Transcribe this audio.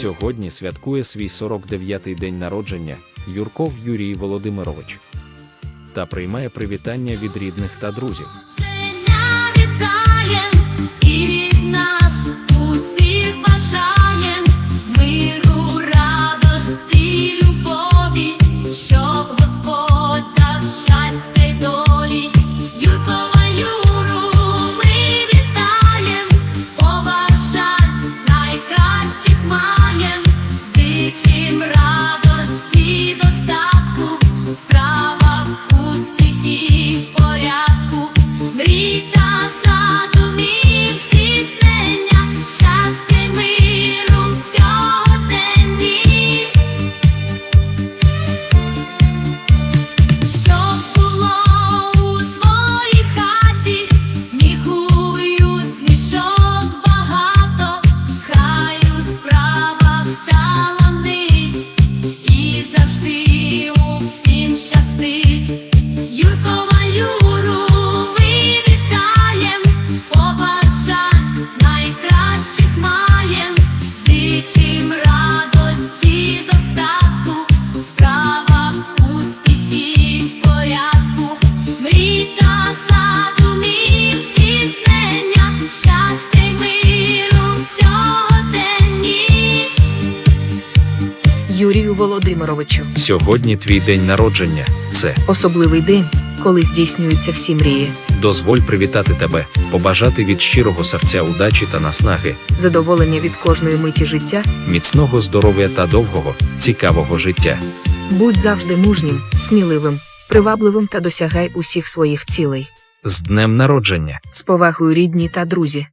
Сьогодні святкує свій 49-й день народження Юрков Юрій Володимирович та приймає привітання від рідних та друзів. the Юрію Володимировичу. Сьогодні твій день народження. Це Особливий день, коли здійснюються всі мрії, дозволь привітати тебе, побажати від щирого серця удачі та наснаги, задоволення від кожної миті життя. міцного здоров'я та довгого, цікавого життя. Будь завжди мужнім, сміливим, привабливим та досягай усіх своїх цілей. З днем народження! З повагою рідні та друзі.